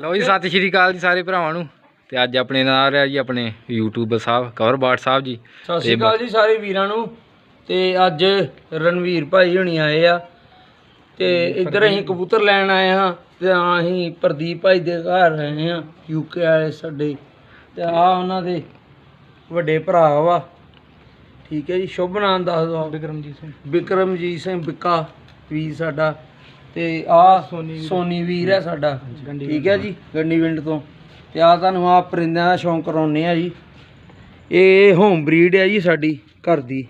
ਲਓ ਜੀ ਸਤਿ ਸ਼੍ਰੀ ਅਕਾਲ ਜੀ ਸਾਰੇ ਭਰਾਵਾਂ ਨੂੰ। ਤੇ ਅੱਜ ਆਪਣੇ ਨਾਲ ਹੈ ਜੀ ਆਪਣੇ ਯੂਟਿਊਬਰ ਸਾਹਿਬ ਕਵਰ ਬਾਟ ਸਾਹਿਬ ਜੀ। ਸਤਿ ਸ਼੍ਰੀ ਅਕਾਲ ਜੀ ਸਾਰੇ ਵੀਰਾਂ ਨੂੰ। ਤੇ ਅੱਜ ਰਣਵੀਰ ਭਾਈ ਹੁਣੀ ਆਏ ਆ। ਤੇ ਇੱਧਰ ਅਸੀਂ ਕਬੂਤਰ ਲੈਣ ਆਏ ਹਾਂ ਤੇ ਆ ਅਸੀਂ ਪ੍ਰਦੀਪ ਭਾਈ ਦੇ ਘਰ ਆਏ ਹਾਂ ਯੂਕੇ ਵਾਲੇ ਸਾਡੇ। ਤੇ ਆ ਉਹਨਾਂ ਦੇ ਵੱਡੇ ਭਰਾ ਵਾ। ਠੀਕ ਹੈ ਜੀ ਸ਼ੁਭ ਨਾਮ ਦੱਸ ਦਿਓ। ਬਿਕਰਮਜੀਤ ਸਿੰਘ। ਬਿਕਰਮਜੀਤ ਸਿੰਘ ਬਿੱਕਾ ਵੀਰ ਸਾਡਾ। ਤੇ ਆ ਸੋਨੀ ਵੀਰ ਹੈ ਸਾਡਾ। ਠੀਕ ਹੈ ਜੀ ਗੰਡੀ ਵਿੰਡ ਤੋਂ। ਤੇ ਆ ਤੁਹਾਨੂੰ ਆ ਪਰਿੰਦਿਆਂ ਦਾ ਸ਼ੌਂਕ ਕਰਾਉਨੇ ਆ ਜੀ। ਇਹ ਹੋਮ ਬਰੀਡ ਹੈ ਜੀ ਸਾਡੀ ਘਰ ਦੀ।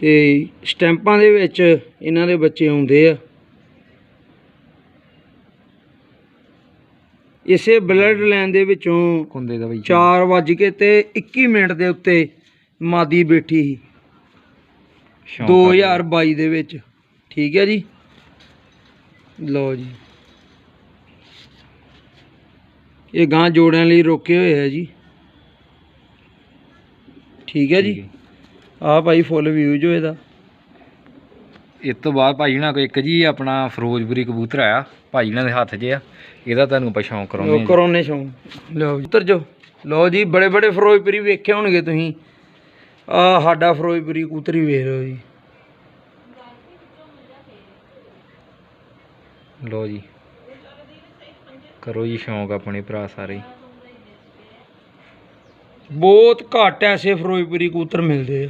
ਤੇ ਸਟੈਂਪਾਂ ਦੇ ਵਿੱਚ ਇਹਨਾਂ ਦੇ ਬੱਚੇ ਆਉਂਦੇ ਆ। ਇਸੇ ਬਲੱਡ ਲਾਈਨ ਦੇ ਵਿੱਚੋਂ ਕੁੰਦੇ ਦਾ ਬਈ। 4 ਵੱਜ ਕੇ ਤੇ 21 ਮਿੰਟ ਦੇ ਉੱਤੇ ਮਾਦੀ ਬੈਠੀ ਸੀ। ਸ਼ੌਂਕ ਆ। 2022 ਦੇ ਵਿੱਚ। ਠੀਕ ਹੈ ਜੀ? ਲਓ ਜੀ। ਇਹ ਗਾਂ ਜੋੜਿਆਂ ਲਈ ਰੋਕੇ ਹੋਏ ਆ ਜੀ। ਠੀਕ ਹੈ ਜੀ? ਆਹ ਭਾਈ ਫੁੱਲ ਵਿਊ ਜੋ ਇਹਦਾ। ਇਸ ਤੋਂ ਬਾਅਦ ਭਾਈ ਨਾਲ ਕੋਈ ਇੱਕ ਜੀ ਆਪਣਾ ਫਿਰੋਜ਼ਪੁਰੀ ਕਬੂਤਰ ਆਇਆ ਭਾਈ ਨਾਲ ਦੇ ਹੱਥ 'ਚ ਆ। ਇਹਦਾ ਤੁਹਾਨੂੰ ਆਪਾਂ ਸ਼ੌਂਕ ਕਰਾਉਂਦੇ ਹਾਂ। ਕਰੋਨੇ ਸ਼ੌਂਕ। ਲਓ ਜੀ ਉੱਤਰ ਜੋ ਲਓ ਜੀ ਬੜੇ ਬੜੇ ਫਿਰੋਜ਼ਪੁਰੀ ਵੇਖੇ ਹੋਣਗੇ ਤੁਸੀਂ। ਆ ਸਾਡਾ ਫਿਰੋਜ਼ਪੁਰੀ ਕਬੂਤਰ ਹੀ ਵੇਖ ਲਓ ਜੀ। ਲਓ ਜੀ। ਕਰੋ ਜੀ ਸ਼ੌਂਕ ਆਪਣੇ ਭਰਾ ਸਾਰੇ। ਬਹੁਤ ਘੱਟ ਐਸੇ ਫਿਰੋਜ਼ਪੁਰੀ ਕਬੂਤਰ ਮਿਲਦੇ ਆ।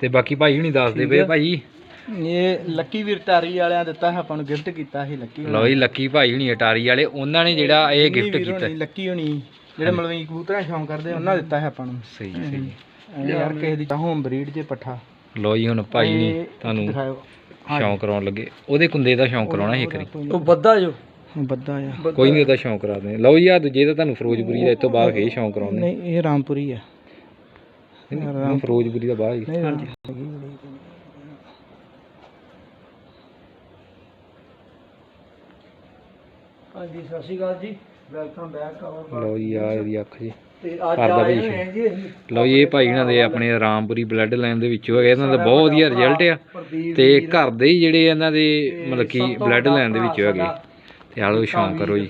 ਤੇ ਬਾਕੀ ਭਾਈ ਹੁਣੀ ਦੱਸਦੇ ਪਏ ਭਾਈ। ਇਹ ਲੱਕੀ ਵੀਰ ਟਾਰੀ ਵਾਲਿਆਂ ਦਿੱਤਾ ਹੈ ਆਪਾਂ ਨੂੰ ਗਿਫਟ ਕੀਤਾ ਸੀ ਲੱਕੀ ਲਓ ਜੀ ਲੱਕੀ ਭਾਈ ਹੁਣੀ ਅਟਾਰੀ ਵਾਲੇ ਉਹਨਾਂ ਨੇ ਜਿਹੜਾ ਇਹ ਗਿਫਟ ਕੀਤਾ। ਲੱਕੀ ਹੋਣੀ। ਜਿਹੜੇ ਮਲਵਈ ਕਬੂਤਰਾਂ ਦਾ ਸ਼ੌਂਕ ਕਰਦੇ ਉਹਨਾਂ ਦਿੱਤਾ ਹੈ ਆਪਾਂ ਨੂੰ। ਸਹੀ ਸਹੀ ਯਾਰ ਕਿਸੇ ਦੀ ਹੋਮ ਬਰੀਡ ਜੇ ਪੱਠਾ। ਲਓ ਜੀ ਹੁਣ ਭਾਈ ਨੇ ਇਹ ਤੁਹਾਨੂੰ ਸ਼ੌਂਕ ਕਰਾਉਣ ਲੱਗੇ। ਉਹਦੇ ਕੁੰਦੇ ਦਾ ਸ਼ੌਂਕ ਕਰਾਉਣਾ ਸੀ ਇੱਕ ਵਾਰੀ। ਉਹ ਬੱਦਾ ਜੋ। ਬੱਦਾ ਆ। ਕੋਈ ਨਹੀਂ ਉਹਦਾ ਸ਼ੌਂਕ ਕਰਾ ਦੇ ਲਓ ਜੀ ਆ ਦੂਜੇ ਦਾ ਤੁਹਾਨੂੰ ਫਿਰੋਜ਼ਪੁਰੀ ਦਾ ਇਸ ਤੋਂ ਬਾਅਦ ਫੇਰ ਸ਼ੌਂਕ ਕਰਾਉਂਦੇ। ਨਹੀਂ ਇਹ ਰਾਮਪੁਰੀ ਆ। ਨਹੀਂ ਫਿਰੋਜ਼ਪੁਰੀ ਦਾ ਬਾਅਦ ਹਾਂਜੀ ਹਾਂਜੀ ਸਤਿ ਸ਼੍ਰੀ ਅਕਾਲ ਜੀ। ਵੈਲਕਮ ਬੈਕ ਆਵਰ ਲਓ ਜੀ ਆ ਇਹਦੀ ਅੱਖ ਜੀ। ਤੇ ਅੱਜ ਕਰਦਾ ਆਏ ਹੋਏ ਜੀ ਅਸੀਂ। ਲਓ ਜੀ ਇਹ ਭਾਈ ਇਹਨਾਂ ਦੇ ਆਪਣੇ ਰਾਮਪੁਰੀ ਬਲੱਡ ਲਾਈਨ ਦੇ ਵਿੱਚੋਂ ਹੈਗੇ ਇਹਨਾਂ ਦਾ ਬਹੁਤ ਵਧੀਆ ਰਿਜ਼ਲਟ ਆ। ਪ੍ਰਦੀਪ ਤੇ ਘਰ ਦੇ ਹੀ ਜਿਹੜੇ ਇਹਨਾਂ ਦੇ ਮਤਲਬ ਕਿ ਬਲੱਡ ਲਾਈਨ ਦੇ ਵਿੱਚੋਂ ਹੈਗੇ। ਤੇ ਆਲੋ ਸ਼ੌਂਕ ਕਰੋ ਜੀ।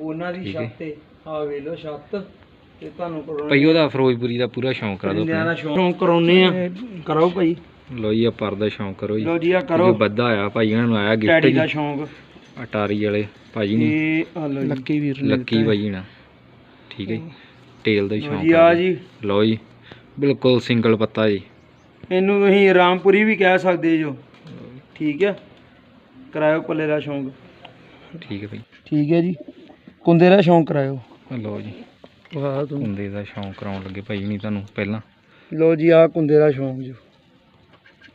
ਉਹਨਾਂ ਦੀ ਠੀਕ ਹੈ। ਛੱਤ ਤੇ ਆ ਵੇ ਲੋ ਛੱਤ। ਤੇ ਤੁਹਾਨੂੰ ਕਰਾਉਣਾ ਭਾਈ ਉਹਦਾ ਫਿਰੋਜ਼ਪੁਰੀ ਦਾ ਪੂਰਾ ਸ਼ੌਂਕ ਕਰਾ ਦਿਓ ਦਾ ਸ਼ੌਂਕ। ਕਰਾਉਨੇ ਆ। ਕਰੋ ਭਾਈ। ਲਓ ਜੀ ਆ ਪਰਦਾ ਸ਼ੌਂਕ ਕਰੋ ਜੀ। ਲੋ ਜੀ ਆ ਜੋ ਕਰੋ। ਬੱਦਾ ਆ ਭਾਈ ਇਹਨਾਂ ਨੂੰ ਆਇਆ ਗਿਫਟ ਡੈਡੀ ਜੀ। ਦਾ ਸ਼ੌਂਕ। ਅਟਾਰੀ ਵਾਲੇ ਭਾਜੀ ਨੇ? ਇਹ ਆ ਲੋ ਲੱਕੀ ਵੀਰ ਲੱਕੀ ਭਾਈ ਨਾ ਠੀਕ ਹੈ ਜੀ। ਟੇਲ ਦਾ ਹੀ ਸ਼ੌਂਕ ਜੀ ਆ ਜੀ। ਲਓ ਜੀ ਬਿਲਕੁਲ ਸਿੰਗਲ ਪੱਤਾ ਜੀ। ਇਹਨੂੰ ਤੁਸੀਂ ਰਾਮਪੁਰੀ ਵੀ ਕਹਿ ਸਕਦੇ ਜੋ। ਠੀਕ ਹੈ ਕਰਾਇਓ ਪੱਲੇ ਦਾ ਸ਼ੌਂਕ। ਠੀਕ ਹੈ ਭਾਈ। ਠੀਕ ਹੈ ਜੀ। ਕੁੰਦੇ ਦਾ ਸ਼ੌਂਕ ਕਰਾਇਓ। ਆਹ ਲਓ ਜੀ। ਵਾਹ ਤੂੰ। ਕੁੰਦੇ ਦਾ ਸ਼ੌਂਕ ਕਰਾਉਣ ਲੱਗੇ ਭਾਈ ਨਹੀਂ ਤੁਹਾਨੂੰ ਪਹਿਲਾਂ। ਲੋ ਜੀ ਆ ਕੁੰਦੇ ਦਾ ਸ਼ੌਂਕ ਜੋ।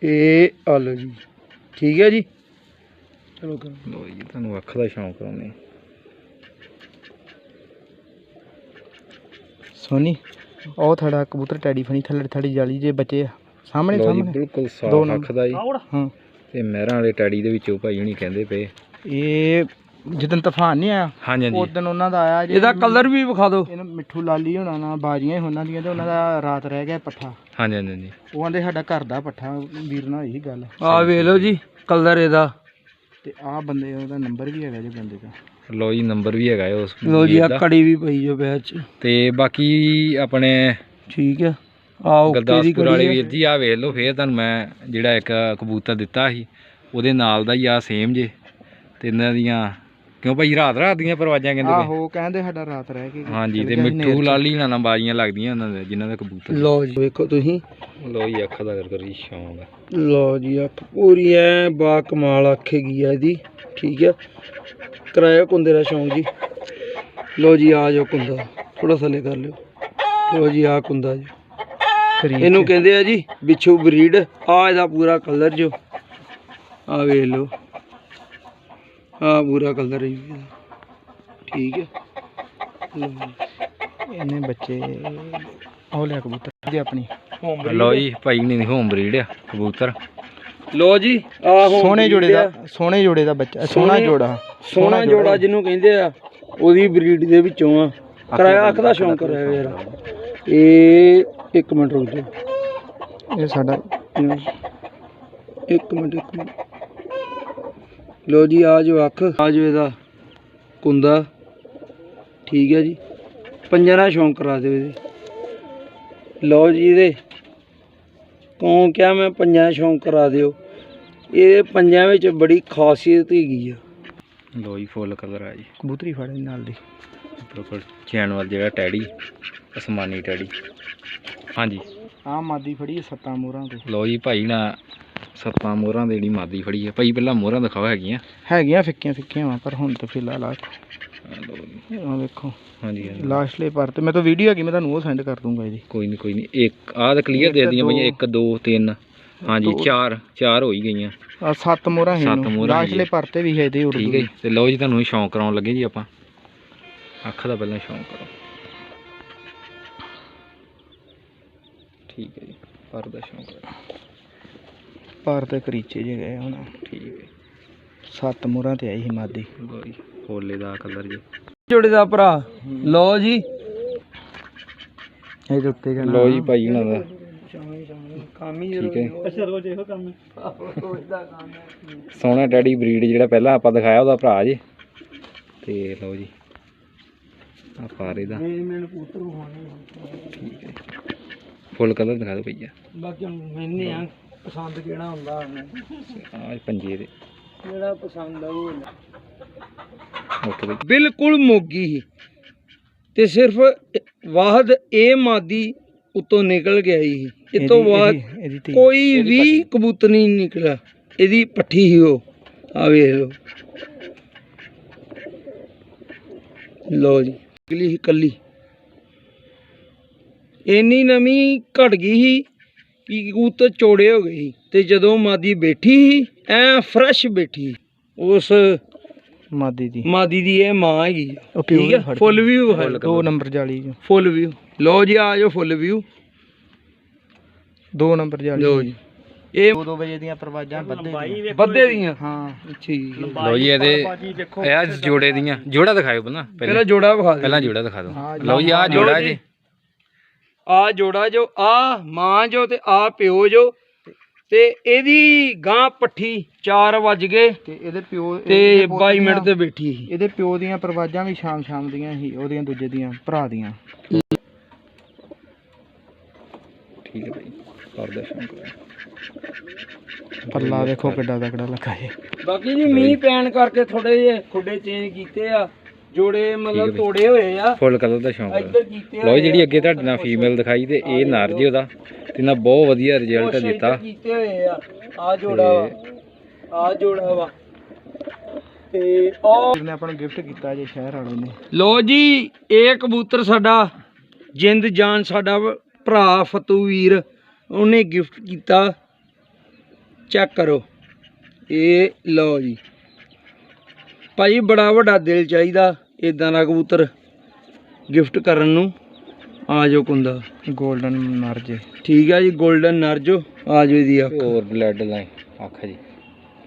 ਇਹ ਆ ਲੋ ਜੀ। ਠੀਕ ਹੈ ਜੀ। ਚਲੋ ਕਰੋ ਲਓ ਜੀ ਤੁਹਾਨੂੰ ਅੱਖ ਦਾ ਸ਼ੌਂਕ ਕਰਾਉਂਦੇ। ਸੋਨੀ ਉਹ ਥੜਾ ਕਬੂਤਰ ਟੈਡੀ ਫਣੀ ਥੱਲੇ ਥੜੀ ਜਾਲੀ ਜੇ ਬੱਚੇ ਆ। ਸਾਹਮਣੇ ਜੀ ਸਾਹਮਣੇ। ਬਿਲਕੁਲ ਦੋ ਸਾਫ਼। ਅੱਖ ਦਾ ਜੀ। ਹਾਂ। ਤੇ ਮਹਿਰਾਂ ਵਾਲੇ ਟੈਡੀ ਦੇ ਵਿੱਚੋਂ ਭਾਈ ਹੁਣੀ ਕਹਿੰਦੇ ਪਏ। ਇਹ ਜਦੋਂ ਤੂਫਾਨ ਨਹੀਂ ਆਇਆ ਹਾਂਜੀ ਹਾਂਜੀ। ਉਦੋਂ ਉਹਨਾਂ ਦਾ ਆਇਆ ਇਹਦਾ ਕਲਰ ਵੀ ਵਿਖਾ ਦਿਓ। ਇਹਨੂੰ ਮਿੱਠੂ ਲਾਲੀ ਹੋਣਾ ਨਾ ਬਾਜੀਆਂ ਹੀ ਉਹਨਾਂ ਦੀਆਂ ਤੇ ਉਹਨਾਂ ਦਾ ਰਾਤ ਰਹਿ ਗਿਆ ਪੱਠਾ। ਹਾਂਜੀ ਹਾਂਜੀ ਹਾਂਜੀ। ਉਹ ਆਂਦੇ ਸਾਡਾ ਘਰ ਦਾ ਪੱਠਾ ਵੀਰ ਨਾਲ ਹੋਈ ਸੀ ਗੱਲ ਆ। ਵੇਖ ਲਓ ਜੀ ਕਲਰ ਇਹਦਾ। ਤੇ ਆ ਬੰਦੇ ਉਹਦਾ ਨੰਬਰ ਵੀ ਹੈਗਾ ਜੀ ਬੰਦੇ ਦਾ। ਲਓ ਜੀ ਨੰਬਰ ਵੀ ਹੈਗਾ ਹੈ ਉਸ ਲੋ ਜੀ ਵੀਰ ਆ ਦਾ। ਕੜੀ ਵੀ ਪਈ ਜੋ ਬੈਚ ਚ। ਤੇ ਬਾਕੀ ਆਪਣੇ ਠੀਕ ਹੈ। ਆ ਓਕੇ ਦੀ ਗੁਰਦਾਸਪੁਰ ਵਾਲੇ ਕੜੀ ਵੀਰ ਜੀ ਆ ਵੇਖ ਲਓ ਫੇਰ ਤੁਹਾਨੂੰ ਮੈਂ ਜਿਹੜਾ ਇੱਕ ਕਬੂਤਰ ਦਿੱਤਾ ਸੀ। ਉਹਦੇ ਨਾਲ ਦਾ ਹੀ ਆ ਸੇਮ ਜੇ। ਤੇ ਇਹਨਾਂ ਦੀਆਂ ਕਿਉਂ ਭਾਈ ਰਾਤ ਰਾਤ ਦੀਆਂ ਪਰਵਾਜਾਂ ਕਹਿੰਦੇ ਪਏ। ਆਹੋ ਕਹਿੰਦੇ ਸਾਡਾ ਰਾਤ ਰਹਿ ਕੇ ਹਾਂਜੀ ਤੇ ਮਿੱਠੂ ਲਾਲੀ ਨਾਲ ਬਾਜੀਆਂ ਲੱਗਦੀਆਂ ਉਹਨਾਂ ਦੇ ਜਿਨ੍ਹਾਂ ਦਾ ਕਬੂਤਰ। ਲੋ ਜੀ ਵੇਖੋ ਤੁਸੀਂ। ਲਓ ਜੀ ਅੱਖ ਦਾ ਕਰ ਕਰੀ ਸ਼ੌਂਕ ਆ। ਲੋ ਜੀ ਅੱਖ ਪੂਰੀ ਐ ਬਾ ਕਮਾਲ ਅੱਖ ਹੈਗੀ ਆ ਇਹਦੀ। ਠੀਕ ਹੈ ਕਰਾਇਆ ਕੁੰਦੇ ਦਾ ਸ਼ੌਂਕ ਜੀ। ਲੋ ਜੀ ਆ ਜਾਓ ਕੁੰਦਾ ਥੋੜਾ ਥੱਲੇ ਕਰ ਲਿਓ। ਲੋ ਜੀ ਆ ਕੁੰਦਾ ਜੀ। ਇਹਨੂੰ ਕਹਿੰਦੇ ਆ ਜੀ ਬਿੱਛੂ ਬਰੀਡ ਆ ਇਹਦਾ ਪੂਰਾ ਕਲਰ ਜੋ। ਆ ਵੇਖ ਲਓ। ਆ ਪੂਰਾ ਕਲਰ ਹੈ ਜੀ। ਠੀਕ ਹੈ। ਜੀ। ਇਹਨੇ ਬੱਚੇ ਉਹ ਲਿਆ ਕਬੂਤਰ ਜੀ ਆਪਣੀ। ਲਓ ਜੀ ਭਾਈ ਨੇ ਹੋਮ ਬਰੀਡ ਆ ਕਬੂਤਰ। ਲੋ ਜੀ ਆ ਸੋਹਣੇ ਜੋੜੇ ਦਾ ਸੋਹਣੇ ਜੋੜੇ ਦਾ ਬੱਚਾ ਸੋਹਣਾ ਜੋੜਾ ਸੋਹਣਾ ਜੋੜਾ ਜਿਹਨੂੰ ਕਹਿੰਦੇ ਆ ਉਹਦੀ ਬਰੀਡ ਦੇ ਵਿੱਚੋਂ ਆ। ਕਰਾਇਆ ਅੱਖ ਦਾ ਸ਼ੌਂਕ ਕਰਾਇਆ ਯਾਰ। ਇਹ ਇੱਕ ਮਿੰਟ ਰੁਕ ਜਾਓ। ਇਹ ਸਾਡਾ ਇੱਕ ਮਿੰਟ ਇੱਕ ਮਿੰਟ। ਲੋ ਜੀ ਆ ਜੋ ਅੱਖ ਆ ਜੋ ਇਹਦਾ ਕੁੰਦਾ ਠੀਕ ਹੈ ਜੀ। ਪੰਜਾਂ ਦਾ ਸ਼ੌਂਕ ਕਰਾ ਦਿਓ ਇਹਦੇ। ਲਓ ਜੀ ਇਹਦੇ ਕੌਂ ਕਿਹਾ ਮੈਂ ਪੰਜਾਂ ਦਾ ਸ਼ੌਂਕ ਕਰਾ ਦਿਓ। ਇਹ ਪੰਜਾਂ ਵਿੱਚ ਬੜੀ ਖਾਸੀਅਤ ਹੈਗੀ ਆ। ਲੋ ਜੀ ਫੁੱਲ ਕਲਰ ਆ ਜੀ। ਕਬੂਤਰੀ ਫੜ ਨਾਲ ਦੀ। ਬਿਲਕੁਲ ਚੈਨਵਰ ਜਿਹੜਾ ਟੈਡੀ ਅਸਮਾਨੀ ਟੈਡੀ। ਹਾਂਜੀ। ਆ ਮਾਦੀ ਫੜੀ ਸੱਤਾਂ ਮੋਹਰਾਂ ਤੇ। ਲੋ ਜੀ ਭਾਈ ਨਾ ਸੱਤਾਂ ਮੋਹਰਾਂ ਦੇ ਜਿਹੜੀ ਮਾਦੀ ਫੜੀ ਹੈ ਭਾਈ ਪਹਿਲਾਂ ਮੋਹਰਾਂ ਦਿਖਾਓ ਹੈਗੀਆਂ। ਹੈਗੀਆਂ ਫਿੱਕੀਆਂ ਫਿੱਕੀਆਂ ਵਾ ਪਰ ਹੁਣ ਤਾਂ ਫਿਲਹਾਲ ਆ ਜੀ। ਵੇਖੋ ਹਾਂਜੀ ਹਾਂਜੀ। ਲਾਸਟਲੇ ਪਰ ਤੇ। ਮੈਂ ਤਾਂ ਵੀਡੀਓ ਹੈਗੀ ਮੈਂ ਤੁਹਾਨੂੰ ਉਹ ਸੈਂਡ ਕਰ ਦੂੰਗਾ ਇਹਦੀ। ਕੋਈ ਨਹੀਂ ਕੋਈ ਨਹੀਂ ਇੱਕ ਆਹ ਤਾਂ ਕਲੀਅਰ ਦੇ ਇੱਕ, ਦੀਆਂ ਭਈਆ ਦੋ, 1 2 3 ਹਾਂਜੀ। ਚਾਰ ਚਾਰ ਹੋ ਹੀ ਗਈਆਂ। ਆ ਸੱਤ ਮੋਹਰਾਂ ਹੈ ਸੱਤ ਮੋਹਰਾਂ ਲਾਸਟਲੇ ਹੈਗੀਆਂ। ਪਰ ਤੇ ਵੀ ਹੈ ਇਹਦੀ ਉਰਦੂ ਠੀਕ ਹੈ ਜੀ। ਤੇ ਲਓ ਜੀ ਤੁਹਾਨੂੰ ਸ਼ੌਂਕ ਕਰਾਉਣ ਲੱਗੇ ਜੀ ਆਪਾਂ। ਅੱਖ ਦਾ ਪਹਿਲਾਂ ਸ਼ੌਂਕ ਕਰੋ। ਠੀਕ ਹੈ ਜੀ। ਪਰ ਦਾ ਸ਼ੌਂਕ ਕਰੋ। ਪਰ ਤੇ ਕਰੀਚੇ ਜੇ ਗਏ ਹੁਣ। ਠੀਕ ਹੈ। ਸੱਤ ਮੋਹਰਾਂ ਤੇ ਆਈ ਸੀ ਮਾਦੀ। ਜੀ ਹੋਲੇ ਦਾ ਕਲਰ ਜੀ। ਜੋੜੇ ਦਾ ਭਰਾ। ਲਓ ਜੀ। ਇਹਦੇ ਉੱਤੇ ਜਾਣਾ। ਲਓ ਜੀ ਭਾਈ ਇਹਨਾਂ ਦਾ। ਕੰਮ ਹੀ ਠੀਕ ਹੈ। ਅੱਛਾ ਰੋਜ਼ ਇਹੋ ਕੰਮ ਸੋਹਣਾ ਡੈਡੀ ਬਰੀਡ ਜਿਹੜਾ ਪਹਿਲਾਂ ਆਪਾਂ ਦਿਖਾਇਆ ਉਹਦਾ ਭਰਾ ਜੀ। ਤੇ ਲਓ ਜੀ। ਆ ਪਾਰੇ ਦਾ ਠੀਕ ਹੈ। ਫੁੱਲ ਕਲਰ ਦਿਖਾ ਦਿਓ ਭਈਆ। ਬਾਕੀ ਮੈਨੇ ਆ। ਪਸੰਦ ਕਿਹੜਾ ਹੁੰਦਾ? ਉਹਨੇ ਆ ਪੰਜੇ ਦੇ ਜਿਹੜਾ ਪਸੰਦ ਆ ਉਹ? ਓਕੇ ਬਈ। ਬਿਲਕੁਲ ਮੋਗੀ ਸੀ। ਤੇ ਸਿਰਫ ਵਾਹਦ ਇਹ ਮਾਦੀ ਉਤੋਂ ਨਿਕਲ ਗਿਆ ਸੀ। ਇਹ ਤੋਂ ਬਾਅਦ ਕੋਈ ਵੀ ਕਬੂਤਰ ਨਹੀਂ ਨਿਕਲਿਆ। ਇਹਦੀ ਪੱਠੀ ਹੀ ਉਹ। ਆ ਵੇਖ ਲਓ। ਲੋ ਜੀ ਨਿਕਲੀ ਸੀ ਕੱਲੀ। ਇੰਨੀ ਨਵੀਂ ਘਟ ਗਈ ਸੀ ਕਿ ਕਬੂਤਰ ਚੋੜੇ ਹੋ ਗਏ ਸੀ ਤੇ ਜਦੋਂ ਮਾਦੀ ਬੈਠੀ ਸੀ ਐ ਫਰੈਸ਼ ਬੈਠੀ। ਉਸ ਮਾਦੀ ਦੀ। ਮਾਦੀ ਦੀ ਇਹ ਮਾਂ ਹੈਗੀ ਆ। ਠੀਕ ਹੈ ਫੜ ਫੁੱਲ ਵਿਊ ਹੈ ਦੋ ਨੰਬਰ ਜਾਲੀ ਜੋ ਫੁੱਲ ਵਿਊ ਲਓ ਜੀ ਆ ਜਾਓ ਫੁੱਲ ਵਿਊ ਦੋ ਨੰਬਰ ਜਾਲੀ ਲਓ ਜੀ। ਇਹ 2 ਵਜੇ ਦੀਆਂ ਪ੍ਰਵਾਜਾਂ ਬੱਦੇ ਬੱਦੇ ਦੀਆਂ। ਹਾਂ। ਠੀਕ। ਹੈ ਲਓ ਜੀ ਇਹਦੇ ਇਹ ਆ ਜੋੜੇ ਦੀਆਂ। ਜੋੜਾ ਦਿਖਾਇਓ ਪਹਿਲਾਂ ਪਹਿਲਾਂ। ਪਹਿਲਾਂ ਜੋੜਾ ਵਿਖਾ ਦੇ ਪਹਿਲਾਂ ਜੋੜਾ ਦਿਖਾ ਦਿਓ। ਲਓ ਜੀ ਆ ਜੋੜਾ ਜੀ। ਆ ਜੋੜਾ ਜੋ ਆ ਮਾਂ ਜੋ ਤੇ ਆ ਪਿਓ ਜੋ। ਤੇ ਇਹਦੀ ਗਾਂ ਪੱਠੀ 4 ਵੱਜ ਗਏ ਤੇ ਇਹਦੇ ਪਿਓ ਤੇ ਇਹਦੇ ਪੁੱਤ 22 ਮਿੰਟ ਤੇ ਬੈਠੀ ਸੀ। ਇਹਦੇ ਪਿਓ ਦੀਆਂ ਪ੍ਰਵਾਜਾਂ ਵੀ ਸ਼ਾਮ ਸ਼ਾਮ ਦੀਆਂ ਸੀ ਉਹਦੀਆਂ ਦੂਜੇ ਦੀਆਂ ਭਰਾ ਦੀਆਂ। ਠੀਕ ਹੈ ਭਾਈ ਕਰਦਾ ਸ਼ੌਂਕ ਪੱਲਾ ਵੇਖੋ ਕਿੱਡਾ ਤਕੜਾ ਲੱਗਾ ਏ ਬਾਕੀ ਜੀ ਮੀਂਹ ਪੈਣ ਕਰਕੇ ਥੋੜੇ ਜਿਹੇ ਖੁੱਡੇ ਚੇਂਜ ਕੀਤੇ ਆ। ਜੋੜੇ ਮਤਲਬ। ਤੋੜੇ ਹੋਏ ਆ। ਫੁੱਲ ਕਲਰ ਦਾ ਸ਼ੌਂਕ ਇੱਧਰ ਕੀਤੇ ਲਓ ਜੀ ਜਿਹੜੀ ਅੱਗੇ ਤੁਹਾਡੇ ਨਾਲ ਫੀਮੇਲ ਦਿਖਾਈ ਤੇ ਇਹ ਨਰ ਜੀ ਉਹਦਾ। ਤੇ ਇਹਨਾਂ ਬਹੁਤ ਵਧੀਆ ਰਿਜ਼ਲਟ ਕੁਛ ਦਿੱਤਾ। ਕੀਤੇ ਹੋਏ ਆ। ਆ ਜੋੜਾ ਵਾ। ਆ ਜੋੜਾ ਵਾ। ਤੇ ਉਹ ਆਪਾਂ ਨੂੰ ਗਿਫਟ ਕੀਤਾ ਜੇ ਸ਼ਹਿਰ ਵਾਲੇ ਨੇ। ਲੋ ਜੀ ਇਹ ਕਬੂਤਰ ਸਾਡਾ ਜਿੰਦ ਜਾਨ ਸਾਡਾ ਵ- ਭਰਾ ਫਤੂ ਵੀਰ ਉਹਨੇ ਗਿਫਟ ਕੀਤਾ। ਚੈੱਕ ਕਰੋ। ਇਹ ਲਓ ਜੀ। ਭਾਈ ਬੜਾ ਵੱਡਾ ਦਿਲ ਚਾਹੀਦਾ ਇਦਾਂ ਦਾ ਕਬੂਤਰ ਗਿਫਟ ਕਰਨ ਨੂੰ। ਆ ਜਾਓ ਕੁੰਦਾ। 골ਡਨ ਨਰ ਜੇ। ਠੀਕ ਹੈ ਜੀ 골ਡਨ ਨਰਜੋ ਆ ਜਾਓ ਇਹਦੀ ਅੱਖ। ਹੋਰ ਬਲੱਡ ਲਾਈਨ ਅੱਖ ਜੀ।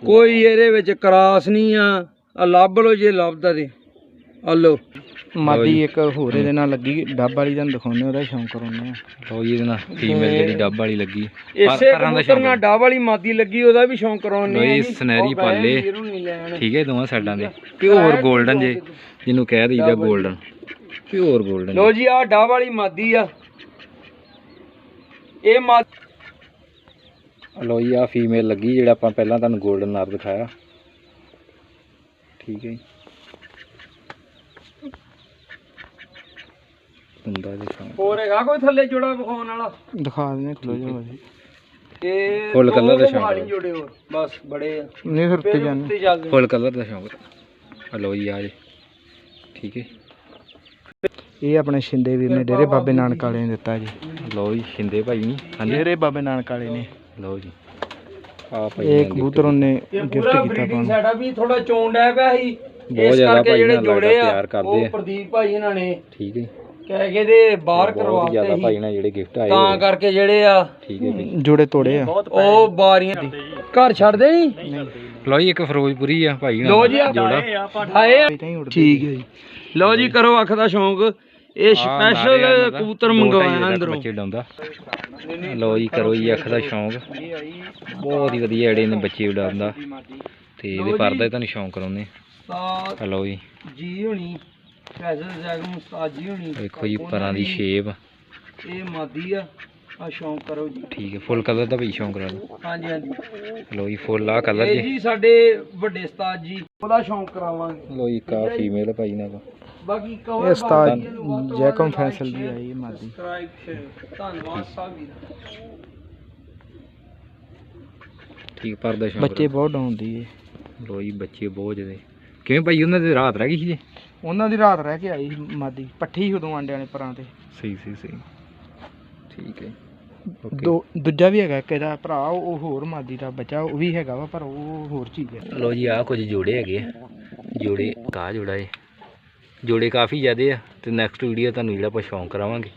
ਕੋਈ ਇਹਦੇ ਵਿੱਚ ਕਰਾਸ ਨਹੀਂ ਆ। ਆ ਲੱਭ ਲਓ ਜੇ ਲੱਭਦਾ ਤੇ। ਆ ਲਓ। ਮਾਦੀ ਇੱਕ ਹੋਰ ਇਹਦੇ ਨਾਲ ਲੱਗੀ ਡੱਬ ਵਾਲੀ ਤੁਹਾਨੂੰ ਦਿਖਾਉਂਦੇ ਉਹਦਾ ਸ਼ੌਂਕ ਕਰਾਉਂਦੇ ਆ ਲਓ ਜੀ ਇਹਦੇ ਨਾਲ ਫੀਮੇਲ ਜਿਹੜੀ ਡੱਬ ਵਾਲੀ ਲੱਗੀ। ਇਸੇ ਕਬੂਤਰ ਨਾਲ ਡੱਬ ਵਾਲੀ ਮਾਦੀ ਲੱਗੀ ਉਹਦਾ ਵੀ ਸ਼ੌਂਕ ਕਰਾਉਂਦੇ ਆ ਲਓ ਸਨੈਰੀ ਪਾਲੇ। ਠੀਕ ਹੈ ਦੋਵਾਂ ਸਾਈਡਾਂ ਦੇ। ਪਿਓਰ 골ਡਨ ਜੇ ਜਿਹਨੂੰ ਕਹਿ ਦਈਦਾ 골ਡਨ ਪਿਓਰ 골ਡਨ ਲਓ ਜੀ। ਆ ਡੱਬ ਵਾਲੀ ਮਾਦੀ ਆ। ਇਹ ਮਾਦੀ ਲਓ ਜੀ ਆ ਫੀਮੇਲ ਲੱਗੀ ਜਿਹੜਾ ਆਪਾਂ ਪਹਿਲਾਂ ਤੁਹਾਨੂੰ 골ਡਨ ਨਾਰ ਦਿਖਾਇਆ। ਠੀਕ ਹੈ ਜੀ। ਹੁੰਦਾ ਜੀ ਸ਼ੌਂਕ ਹੋਰ ਹੈਗਾ ਕੋਈ ਥੱਲੇ ਜੋੜਾ ਵਿਖਾਉਣ ਵਾਲਾ? ਦਿਖਾ ਦਿੰਦੇ ਖਲੋ ਜਾਓ ਜੀ। ਇਹ ਫੁੱਲ ਦੋ colour ਦਾ ਸ਼ੌਂਕ ਹੈ। ਜੋੜੇ ਹੋਰ ਬਸ ਬੜੇ ਆ। ਨਹੀਂ ਫਿਰ ਉੱਤੇ ਫਿਰ ਜਾਣੇ। ਉੱਤੇ ਚੱਲਦੇ ਫੁੱਲ ਕਲਰ ਦਾ ਸ਼ੌਂਕ। ਆ ਲਓ ਜੀ ਆ ਜੀ। ਠੀਕ ਹੈ। ਇਹ ਆਪਣੇ ਸ਼ਿੰਦੇ ਵੀਰ ਨੇ ਡੇਰੇ ਬਾਬੇ ਨਾਨਕ ਵਾਲੇ ਨੇ ਦਿੱਤਾ ਜੀ। ਲਓ ਜੀ ਸ਼ਿੰਦੇ ਭਾਈ ਨਹੀਂ ਹਾਂਜੀ। ਡੇਰੇ ਬਾਬੇ ਨਾਨਕ ਵਾਲੇ ਨੇ। ਲਓ ਜੀ। ਆ ਭਾਈ ਇਹ ਨੇ ਕਬੂਤਰ ਉਹਨੇ ਇਹ ਗਿਫਟ ਪੂਰਾ ਕੀਤਾ ਆਪਾਂ ਬਰੀਡਿੰਗ ਨੂੰ। ਸਾਡਾ ਵੀ ਥੋੜਾ ਚੋਣ ਡਿਆ ਪਿਆ ਸੀ। ਬਹੁਤ ਇਸ ਜ਼ਿਆਦਾ ਕਰਕੇ ਭਾਈ ਜਿਹੜੇ ਨਾਲ ਲੱਗਦਾ ਜੋੜੇ ਆ ਪਿਆਰ ਕਰਦੇ ਉਹ ਆ। ਪ੍ਰਦੀਪ ਭਾਈ ਇਹਨਾਂ ਨੇ ਠੀਕ ਹੈ ਕਹਿ ਕੇ ਦੇ ਬਾਹਰ ਬਹੁਤ ਜ਼ਿਆਦਾ ਕਰਵਾਤੇ ਭਾਈ ਸੀ ਨਾਲ ਜਿਹੜੇ ਗਿਫਟ ਆਏ ਤਾਂ ਹੋਏ। ਕਰਕੇ ਜਿਹੜੇ ਆ ਠੀਕ ਹੈ ਜੀ। ਜੋੜੇ ਤੋੜੇ ਆ। ਉਹ ਬਾਰੀਆਂ ਘਰ ਛੱਡਦੇ ਨਹੀਂ? ਲਓ ਜੀ ਇੱਕ ਫਿਰੋਜ਼ਪੁਰੀ ਆ ਭਾਈ ਨਾਲ ਲੋ ਜੀ ਆ ਜੋੜਾ ਹੀ ਉੜਦੇ ਠੀਕ ਹੈ ਜੀ। ਲਓ ਜੀ ਕਰੋ ਅੱਖ ਦਾ ਸ਼ੌਂਕ। ਇਹ ਸਪੈਸ਼ਲ ਦਾ, ਕਬੂਤਰ ਦੋ ਮੰਗਵਾਇਆ ਤੱਕ ਅੰਦਰੋਂ। ਬੱਚੇ ਡਾਉਂਦਾ। ਲਓ ਜੀ ਕਰੋ ਜੀ ਅੱਖ ਦਾ ਸ਼ੌਂਕ। ਬਹੁਤ ਹੀ ਵਧੀਆ ਜਿਹੜੇ ਨੇ ਬੱਚੇ ਉਡਾਉਂਦਾ। ਤੇ ਲਓ ਇਹਦੇ ਜੀ। ਪਰਦਾ ਤੁਹਾਨੂੰ ਸ਼ੌਂਕ ਕਰਾਉਂਦੇ ਤਾਂ ਹਲੋ ਜੀ। ਜੀ ਹੋਣੀ। ਫੈਜ਼ਲ ਜੈਗਮ ਜੀ ਹੋਣੀ। ਵੇਖੋ ਜੀ ਉਹਨਾਂ ਪਰਾਂ ਦੀ ਸ਼ੇਪ ਇਹ ਮਾਦੀ ਆ ਆ ਸ਼ੌਂਕ ਕਰੋ ਜੀ। ਠੀਕ ਹੈ ਫੁੱਲ ਕਲਰ ਦਾ ਵੀ ਸ਼ੌਂਕ ਕਰਾ। ਲਓ ਹਾਂਜੀ ਹਾਂਜੀ। ਲੋ ਜੀ ਫੁੱਲ ਆ ਕਲਰ ਇਹ ਜੇ। ਜੀ ਸਾਡੇ ਵੱਡੇ ਉਸਤਾਦ ਜੀ ਉਹਦਾ ਸ਼ੌਂਕ ਕਰਾਵਾਂਗੇ। ਲੋ ਜੀ ਕਾ ਫੀਮੇਲ ਭਾਈ ਨਾਲ ਬਾਕੀ ਇਹ ਕਵਰ ਉਸਤਾਦ ਜੈਕਮ ਫੈਸਲ ਦੀ ਆਈ ਇਹ ਮਾਦੀ। ਧੰਨਵਾਦ ਸਾਹਿਬ ਜੀ ਠੀਕ ਪਰਦਾ ਸ਼ੌਂਕ ਬੱਚੇ ਬਹੁਤ ਡਾਉਂਦੀ ਏ ਲੋ ਜੀ ਬੱਚੇ ਬਹੁਤ ਜਦੇ ਕਿਵੇਂ ਭਾਈ ਉਹਨਾਂ ਦੇ ਰਾਤ ਰਹਿ ਗਈ ਸੀ ਜੀ? ਉਹਨਾਂ ਦੀ ਰਾਤ ਰਹਿ ਕੇ ਆਈ ਸੀ ਮਾਦੀ ਪੱਠੀ ਸੀ ਉਦੋਂ ਆਂਡਿਆਂ ਨੇ ਪਰਾਂ ਤੇ। ਸਹੀ ਸਹੀ ਸਹੀ। ਠੀਕ ਹੈ। ਓਕੇ ਦੋ ਦੂਜਾ ਵੀ ਹੈਗਾ ਇੱਕ ਇਹਦਾ ਭਰਾ ਉਹ ਉਹ ਹੋਰ ਮਾਦੀ ਦਾ ਬੱਚਾ ਉਹ ਵੀ ਹੈਗਾ ਵਾ ਪਰ ਉਹ ਹੋਰ ਚੀਜ਼ ਹੈ। ਲੋ ਜੀ ਆ ਕੁਝ ਜੋੜੇ ਹੈਗੇ ਆ। ਜੋੜੇ ਕਾ ਜੋੜਾ ਏ? ਜੋੜੇ ਕਾਫੀ ਜ਼ਿਆਦੇ ਆ ਤੇ ਨੈਕਸਟ ਵੀਡੀਓ ਤੁਹਾਨੂੰ ਜਿਹੜਾ ਆਪਾਂ ਸ਼ੌਂਕ ਕਰਾਵਾਂਗੇ।